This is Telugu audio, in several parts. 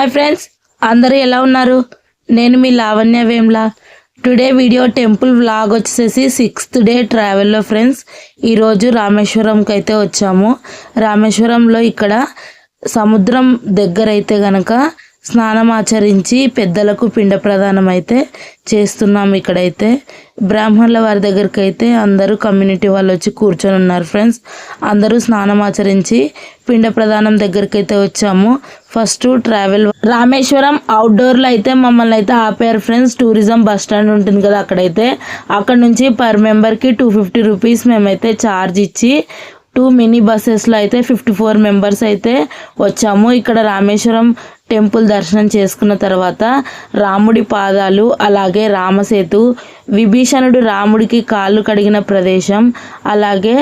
హాయ్ ఫ్రెండ్స్ అందరూ ఎలా ఉన్నారు? నేను మీ Lavanya Vemla. Today video temple vlog వచ్చేసి సిక్స్త్ డే ట్రావెల్లో ఫ్రెండ్స్ ఈరోజు రామేశ్వరంకి అయితే వచ్చాము. రామేశ్వరంలో ఇక్కడ సముద్రం దగ్గర అయితే గనక స్నానం ఆచరించి పెద్దలకు పిండ ప్రదానం అయితే చేస్తున్నాం ఇక్కడైతే. బ్రాహ్మణుల వారి దగ్గరికి అయితే అందరూ కమ్యూనిటీ వాళ్ళు వచ్చి కూర్చొని ఉన్నారు ఫ్రెండ్స్. అందరూ స్నానం ఆచరించి పిండ ప్రదానం దగ్గరికి అయితే వచ్చాము. ఫస్ట్ ట్రావెల్ రామేశ్వరం అవుట్డోర్లో అయితే మమ్మల్ని అయితే ఆపారు ఫ్రెండ్స్. టూరిజం బస్ స్టాండ్ ఉంటుంది కదా అక్కడైతే. అక్కడ నుంచి పర్ మెంబర్కి టూ ఫిఫ్టీ రూపీస్ మేమైతే ఛార్జ్ ఇచ్చి టూ మినీ బస్సెస్లో అయితే ఫిఫ్టీ ఫోర్ మెంబర్స్ అయితే వచ్చాము. ఇక్కడ రామేశ్వరం టెంపుల్ దర్శనం చేసుకున్న తర్వాత రాముడి పాదాలు అలాగే రామసేతు విభీషణుడు రాముడికి కాళ్ళు కడిగిన ప్రదేశం అలాగే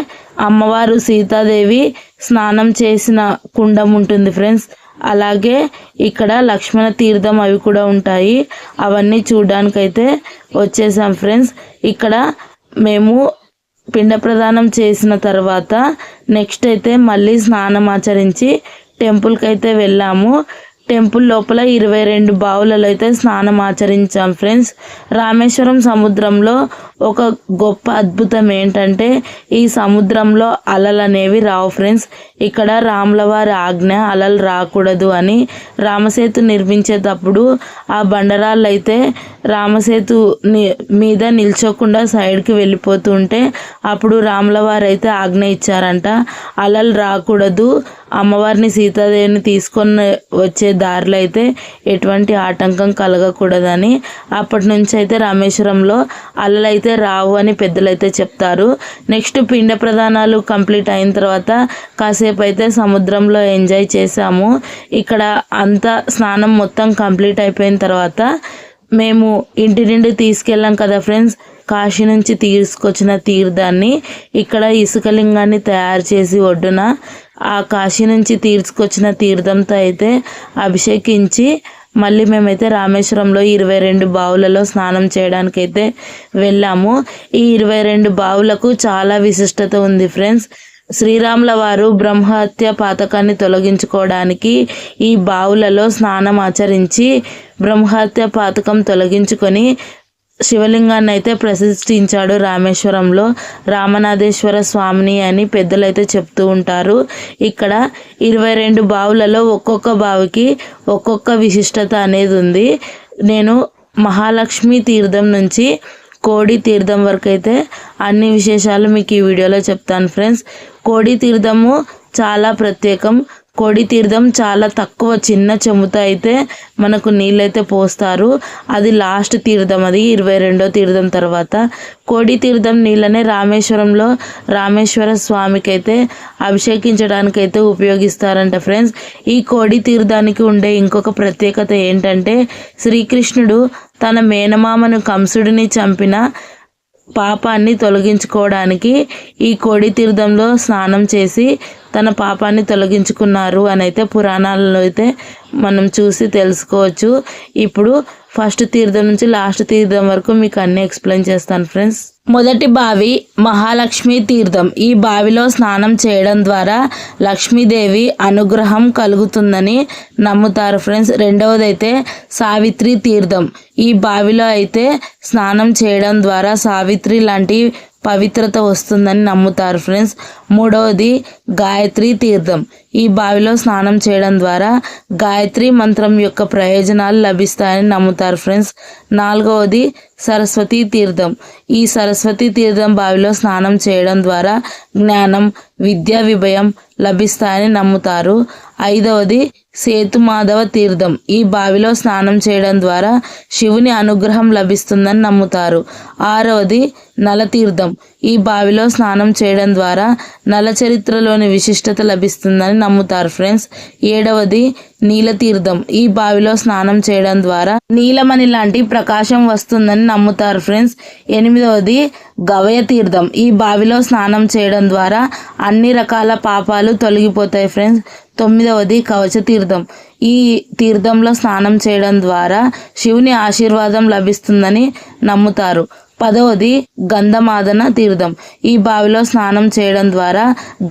అమ్మవారు సీతాదేవి స్నానం చేసిన కుండం ఉంటుంది ఫ్రెండ్స్. అలాగే ఇక్కడ లక్ష్మణ తీర్థం అవి కూడా ఉంటాయి. అవన్నీ చూడడానికైతే వచ్చేసాం ఫ్రెండ్స్. ఇక్కడ మేము పిండ ప్రదానం చేసిన తర్వాత నెక్స్ట్ అయితే మళ్ళీ స్నానం ఆచరించి టెంపుల్కి అయితే వెళ్ళాము. టెంపుల్ లోపల ఇరవై రెండు బావులలో అయితే స్నానం ఆచరించాం ఫ్రెండ్స్. రామేశ్వరం సముద్రంలో ఒక గొప్ప అద్భుతం ఏంటంటే ఈ సముద్రంలో అలలు అనేవి రావు ఫ్రెండ్స్. ఇక్కడ రాములవారి ఆజ్ఞ అలలు రాకూడదు అని రామసేతు నిర్మించేటప్పుడు ఆ బండరాళ్ళు అయితే రామసేతు మీద నిల్చోకుండా సైడ్కి వెళ్ళిపోతుంటే అప్పుడు రాములవారు అయితే ఆజ్ఞ ఇచ్చారంట అలలు రాకూడదు అమ్మవారిని సీతాదేవిని తీసుకొని వచ్చే దారిలో అయితే ఎటువంటి ఆటంకం కలగకూడదని అప్పటి నుంచి అయితే రామేశ్వరంలో అలలు అయితే రావు అని పెద్దలు అయితే చెప్తారు. నెక్స్ట్ పిండ ప్రధానాలు కంప్లీట్ అయిన తర్వాత కాసేపు అయితే సముద్రంలో ఎంజాయ్ చేసాము ఇక్కడ అంతా స్నానం మొత్తం కంప్లీట్ అయిపోయిన తర్వాత మేము ఇంటి నుండి తీసుకెళ్ళాం కదా ఫ్రెండ్స్ కాశీ నుంచి తీసుకొచ్చిన తీర్థాన్ని. ఇక్కడ ఇసుకలింగాన్ని తయారు చేసి ఒడ్డున ఆ కాశీ నుంచి తీసుకొచ్చిన తీర్థంతో అయితే అభిషేకించి మళ్ళీ మేమైతే రామేశ్వరంలో ఇరవై రెండు బావులలో స్నానం చేయడానికి అయితే వెళ్ళాము. ఈ ఇరవై రెండు బావులకు చాలా విశిష్టత ఉంది ఫ్రెండ్స్. శ్రీరాముల వారు బ్రహ్మహత్య పాతకాన్ని తొలగించుకోవడానికి ఈ బావులలో స్నానం ఆచరించి బ్రహ్మహత్య పాతకం తొలగించుకొని శివలింగాన్ని అయితే ప్రతిష్ఠించాడు రామేశ్వరంలో. రామనాథేశ్వర స్వామిని అని పెద్దలైతే చెప్తూ ఉంటారు. ఇక్కడ ఇరవై రెండు బావులలో ఒక్కొక్క బావికి ఒక్కొక్క విశిష్టత అనేది ఉంది. నేను మహాలక్ష్మి తీర్థం నుంచి కోడి తీర్థం వరకు అయితే అన్ని విశేషాలు మీకు ఈ వీడియోలో చెప్తాను ఫ్రెండ్స్. కోడి తీర్థము చాలా ప్రత్యేకం. కోడి తీర్థం చాలా తక్కువ చిన్న చెముతో అయితే మనకు నీళ్ళైతే పోస్తారు. అది లాస్ట్ తీర్థం అది ఇరవై రెండో తీర్థం తర్వాత. కోడి తీర్థం నీళ్ళనే రామేశ్వరంలో రామేశ్వర స్వామికి అయితే అభిషేకించడానికి అయితే ఉపయోగిస్తారంట ఫ్రెండ్స్. ఈ కోడి తీర్థానికి ఉండే ఇంకొక ప్రత్యేకత ఏంటంటే శ్రీకృష్ణుడు తన మేనమామను కంసుడిని చంపిన పాపాన్ని తొలగించుకోవడానికి ఈ కోడి తీర్థంలో స్నానం చేసి తన పాపాన్ని తొలగించుకున్నారు అని అయితే పురాణాలలో అయితే మనం చూసి తెలుసుకోవచ్చు. ఇప్పుడు ఫస్ట్ తీర్థం నుంచి లాస్ట్ తీర్థం వరకు మీకు అన్నీ ఎక్స్ప్లెయిన్ చేస్తాను ఫ్రెండ్స్ మొదటి బావి మహాలక్ష్మి తీర్థం. ఈ బావిలో స్నానం చేయడం ద్వారా లక్ష్మీదేవి అనుగ్రహం కలుగుతుందని నమ్ముతారు ఫ్రెండ్స్. రెండవది అయితే సావిత్రి తీర్థం. ఈ బావిలో అయితే స్నానం చేయడం ద్వారా సావిత్రి లాంటి పవిత్రత వస్తుందని నమ్ముతారు ఫ్రెండ్స్. మూడవది గాయత్రి తీర్థం. ఈ బావిలో స్నానం చేయడం ద్వారా గాయత్రి మంత్రం యొక్క ప్రయోజనాలు లభిస్తాయని నమ్ముతారు ఫ్రెండ్స్. నాలుగవది సరస్వతి తీర్థం. ఈ సరస్వతి తీర్థం బావిలో స్నానం చేయడం ద్వారా జ్ఞానం విద్యా విభయం లభిస్తాయని నమ్ముతారు. ఐదవది సేతుమాధవ తీర్థం. ఈ బావిలో స్నానం చేయడం ద్వారా శివుని అనుగ్రహం లభిస్తుందని నమ్ముతారు. ఆరవది నలతీర్థం. ఈ బావిలో స్నానం చేయడం ద్వారా నల చరిత్రలోని విశిష్టత లభిస్తుందని నమ్ముతారు ఫ్రెండ్స్. ఏడవది నీలతీర్థం. ఈ బావిలో స్నానం చేయడం ద్వారా నీలమణి లాంటి ప్రకాశం వస్తుందని నమ్ముతారు ఫ్రెండ్స్. ఎనిమిదవది గవయ తీర్థం ఈ బావిలో స్నానం చేయడం ద్వారా అన్ని రకాల పాపాలు తొలగిపోతాయి ఫ్రెండ్స్. తొమ్మిదవది కవచ తీర్థం ఈ తీర్థంలో స్నానం చేయడం ద్వారా శివుని ఆశీర్వాదం లభిస్తుందని నమ్ముతారు. పదవది గంధమాదన తీర్థం ఈ బావిలో స్నానం చేయడం ద్వారా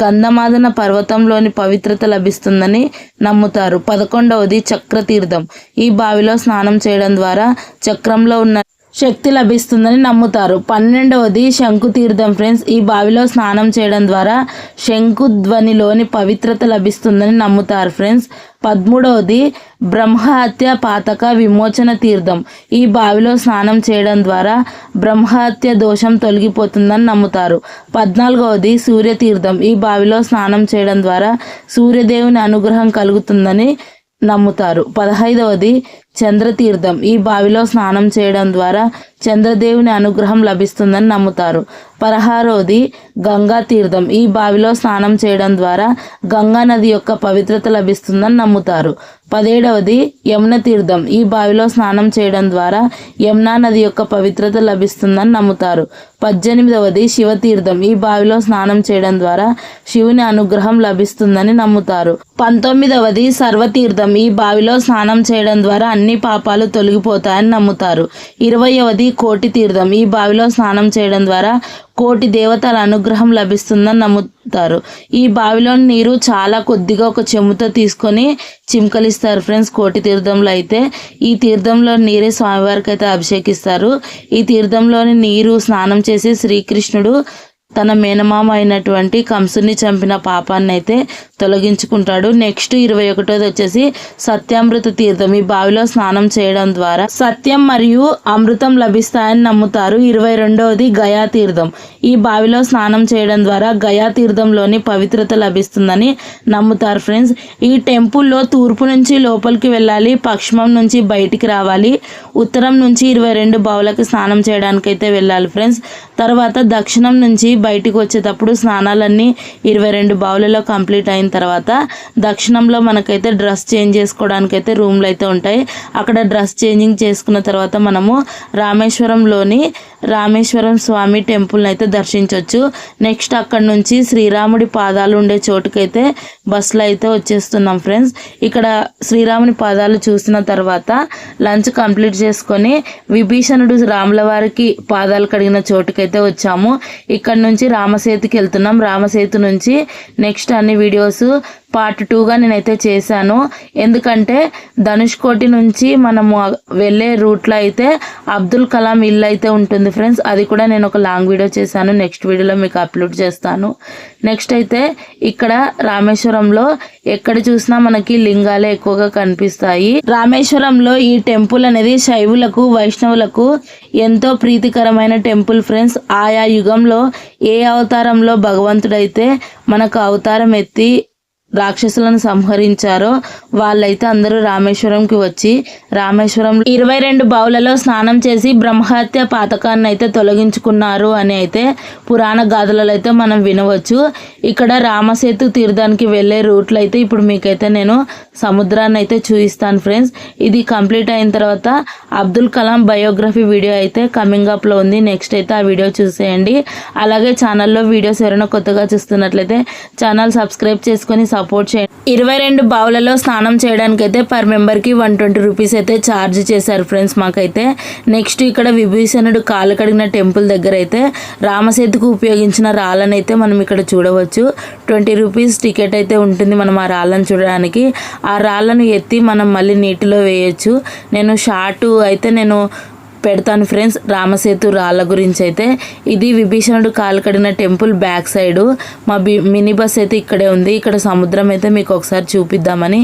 గంధమాదన పర్వతంలోని పవిత్రత లభిస్తుందని నమ్ముతారు. పదకొండవది చక్ర తీర్థం ఈ బావిలో స్నానం చేయడం ద్వారా చక్రంలో ఉన్న శక్తి లభిస్తుందని నమ్ముతారు. పన్నెండవది శంకుతీర్థం ఫ్రెండ్స్. ఈ బావిలో స్నానం చేయడం ద్వారా శంకుధ్వనిలోని పవిత్రత లభిస్తుందని నమ్ముతారు ఫ్రెండ్స్. పదమూడవది బ్రహ్మహత్య పాతక విమోచన తీర్థం. ఈ బావిలో స్నానం చేయడం ద్వారా బ్రహ్మహత్య దోషం తొలగిపోతుందని నమ్ముతారు. పద్నాలుగవది సూర్యతీర్థం. ఈ బావిలో స్నానం చేయడం ద్వారా సూర్యదేవుని అనుగ్రహం కలుగుతుందని నమ్ముతారు. పదహైదవది చంద్రతీర్థం. ఈ బావిలో స్నానం చేయడం ద్వారా చంద్రదేవుని అనుగ్రహం లభిస్తుందని నమ్ముతారు. పదహారవది గంగా తీర్థం. ఈ బావిలో స్నానం చేయడం ద్వారా గంగా నది యొక్క పవిత్రత లభిస్తుందని నమ్ముతారు. పదిహేడవది యమున తీర్థం. ఈ బావిలో స్నానం చేయడం ద్వారా యమునా నది యొక్క పవిత్రత లభిస్తుందని నమ్ముతారు. పద్దెనిమిదవది శివతీర్థం. ఈ బావిలో స్నానం చేయడం ద్వారా శివుని అనుగ్రహం లభిస్తుందని నమ్ముతారు. పంతొమ్మిదవది సర్వతీర్థం. ఈ బావిలో స్నానం చేయడం ద్వారా అన్ని పాపాలు తొలగిపోతాయని నమ్ముతారు. ఇరవయవది కోటి తీర్థం. ఈ బావిలో స్నానం చేయడం ద్వారా కోటి దేవతల అనుగ్రహం లభిస్తుందని నమ్ముతారు. ఈ బావిలోని నీరు చాలా కొద్దిగా ఒక చెంబుతో తీసుకొని చిమ్కలిస్తారు ఫ్రెండ్స్ కోటి తీర్థంలో అయితే. ఈ తీర్థంలో నీరే స్వామివారికి అయితే అభిషేకిస్తారు. ఈ తీర్థంలోని నీరు స్నానం చేసి శ్రీకృష్ణుడు తన మేనమామ అయినటువంటి కంసుని చంపిన పాపాన్ని అయితే తొలగించుకుంటాడు. నెక్స్ట్ ఇరవై ఒకటోది వచ్చేసి సత్యామృత తీర్థం. ఈ బావిలో స్నానం చేయడం ద్వారా సత్యం మరియు అమృతం లభిస్తాయని నమ్ముతారు. ఇరవై రెండవది గయా తీర్థం. ఈ బావిలో స్నానం చేయడం ద్వారా గయా తీర్థంలోని పవిత్రత లభిస్తుందని నమ్ముతారు ఫ్రెండ్స్. ఈ టెంపుల్లో తూర్పు నుంచి లోపలికి వెళ్ళాలి పశ్చిమం నుంచి బయటికి రావాలి ఉత్తరం నుంచి ఇరవై రెండు బావులకు స్నానం చేయడానికి అయితే వెళ్ళాలి ఫ్రెండ్స్. తర్వాత దక్షిణం నుంచి బయటికి వచ్చేటప్పుడు స్నానాలన్నీ ఇరవై రెండు బావులలో కంప్లీట్ అయింది. అయిపోయిన తర్వాత దక్షిణంలో మనకైతే డ్రెస్ చేంజ్ చేసుకోవడానికి అయితే రూమ్లు అయితే ఉంటాయి. అక్కడ డ్రెస్ చేంజింగ్ చేసుకున్న తర్వాత మనము రామేశ్వరంలోని రామేశ్వరం స్వామి టెంపుల్ని అయితే దర్శించవచ్చు నెక్స్ట్ అక్కడ నుంచి శ్రీరాముడి పాదాలు ఉండే చోటుకైతే బస్సులో అయితే వచ్చేస్తున్నాం ఫ్రెండ్స్ ఇక్కడ శ్రీరాముని పాదాలు చూసిన తర్వాత లంచ్ కంప్లీట్ చేసుకొని విభీషణుడు రాముల వారికి పాదాలు కడిగిన చోటుకైతే వచ్చాము. ఇక్కడ నుంచి రామసేతుకి వెళ్తున్నాం. రామసేతు నుంచి నెక్స్ట్ అన్ని వీడియోస్ పార్ట్ టూగా నేనైతే చేశాను. ఎందుకంటే ధనుష్ కోటి నుంచి మనము వెళ్ళే రూట్లో అయితే అబ్దుల్ కలాం ఇల్లు అయితే ఉంటుంది ఫ్రెండ్స్. అది కూడా నేను ఒక లాంగ్ వీడియో చేశాను. నెక్స్ట్ వీడియోలో మీకు అప్లోడ్ చేస్తాను. నెక్స్ట్ అయితే ఇక్కడ రామేశ్వరంలో ఎక్కడ చూసినా మనకి లింగాలే ఎక్కువగా కనిపిస్తాయి. రామేశ్వరంలో ఈ టెంపుల్ అనేది శైవులకు వైష్ణవులకు ఎంతో ప్రీతికరమైన టెంపుల్ ఫ్రెండ్స్. ఆయా యుగంలో ఏ అవతారంలో భగవంతుడైతే మనకు అవతారం ఎత్తి రాక్షసులను సంహరించారో వాళ్ళైతే అందరూ రామేశ్వరంకి వచ్చి రామేశ్వరం ఇరవై రెండు బావులలో స్నానం చేసి బ్రహ్మహత్య పాతకాన్ని అయితే తొలగించుకున్నారు అని అయితే పురాణ గాథలలో అయితే మనం వినవచ్చు. ఇక్కడ రామసేతు తీర్థానికి వెళ్ళే రూట్లో అయితే ఇప్పుడు మీకైతే నేను సముద్రాన్ని అయితే చూపిస్తాను ఫ్రెండ్స్. ఇది కంప్లీట్ అయిన తర్వాత అబ్దుల్ కలాం బయోగ్రఫీ వీడియో అయితే కమింగ్ అప్లో ఉంది. నెక్స్ట్ అయితే ఆ వీడియో చూసేయండి. అలాగే ఛానల్లో వీడియోస్ ఎవరైనా కొత్తగా చూస్తున్నట్లయితే ఛానల్ సబ్స్క్రైబ్ చేసుకొని సపోర్ట్ చేయండి. ఇరవై రెండు బావులలో స్నానం చేయడానికి అయితే పర్ మెంబర్కి వన్ ట్వంటీ రూపీస్ అయితే ఛార్జ్ చేశారు ఫ్రెండ్స్ మాకైతే. నెక్స్ట్ ఇక్కడ విభీషణుడు కాలు కడిగిన టెంపుల్ దగ్గర అయితే రామసేతుకు ఉపయోగించిన రాళ్ళని అయితే మనం ఇక్కడ చూడవచ్చు. ట్వంటీ రూపీస్ టికెట్ అయితే ఉంటుంది మనం ఆ రాళ్ళను చూడడానికి. ఆ రాళ్ళను ఎత్తి మనం మళ్ళీ నీటిలో వేయచ్చు. నేను షార్ట్ అయితే నేను పెడతాను ఫ్రెండ్స్. రామసేతు రాళ్ళ గురించి అయితే ఇది విభీషణుడు కాలు కడిగిన టెంపుల్ బ్యాక్ సైడ్. మా బి మినీ బస్ అయితే ఇక్కడే ఉంది. ఇక్కడ సముద్రం అయితే మీకు ఒకసారి చూపిద్దామని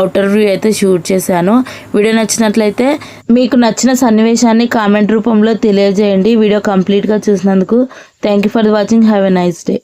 అవుటర్ వ్యూ అయితే షూట్ చేశాను. వీడియో నచ్చినట్లయితే మీకు నచ్చిన సన్నివేశాన్ని కామెంట్ రూపంలో తెలియజేయండి. వీడియో కంప్లీట్గా చూసినందుకు thank you for watching. Have a nice day.